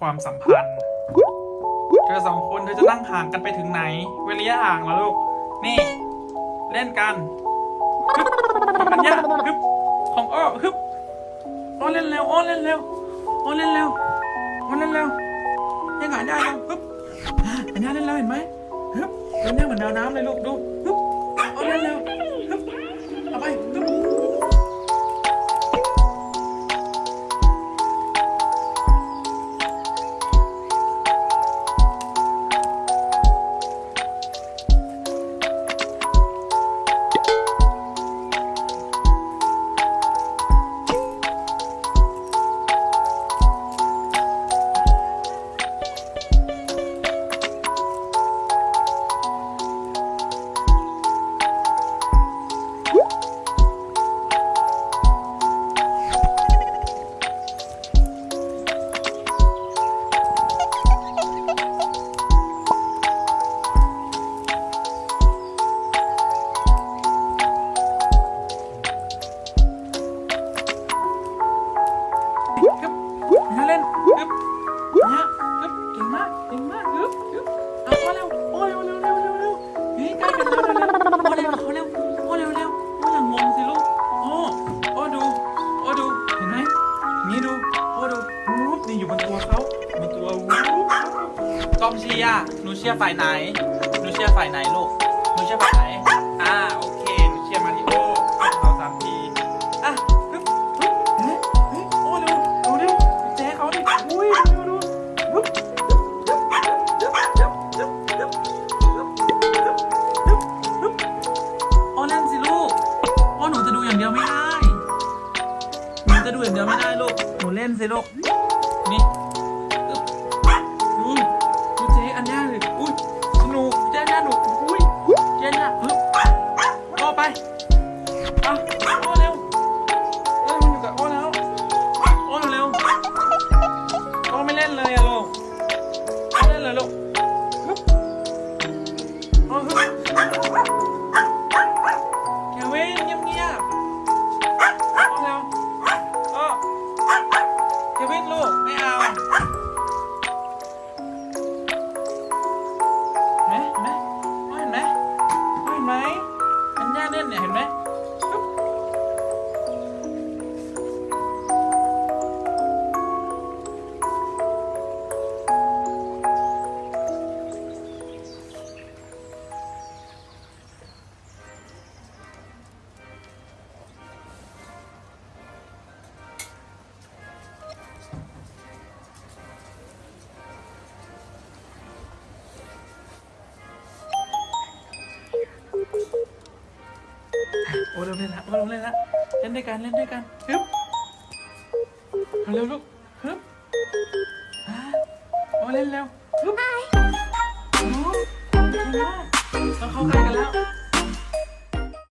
ความสัมพันธ์ เธอสองคนเธอจะนั่งห่างกันไปถึงไหน เวลาห่างแล้วลูก นี่ เล่นกันฮึบอัญญาฮึบของอ้อฮึบอ้อเล่นเร็วอ้อเล่นเร็วอ้อเล่นเร็วอ้อเล่นเร็วยังไงได้แล้วฮึบอัญญาเล่นเร็วเห็นไหมฮึบเล่นเร็วเหมือนแมวน้ำเลยลูกดูฮึบอ้อเล่นเร็วฮึบเอาไปฮึบ นี่อยู่บนตัวเขาบนตัวกอมเชียหนูเชียฝ่ายไหนหนูเชียฝ่ายไหนลูกหนูเชียฝ่ายไหน อ่าโอเคหนูเชียมาริโอเราสามทีอะฮึบฮึฮึบโอ้ดูดูดิแจ๊เขาดิอุ้ยดูดูฮึบโอ้เล่นสิลูกโอ้หนูจะดูอย่างเดียวไม่ได้หนูจะดูอย่างเดียวไม่ได้ลูกหนูเล่นสิลูก technique. โอ้เร็วเล่นละโอ้เร็วเล่นละเล่นด้วยกันเล่นด้วยกันฮึบเอาเร็วลูกฮึบอ่าโอ้เล่นเร็วฮึบโอ้เก่งมากเราเข้าใกล้กันแล้ว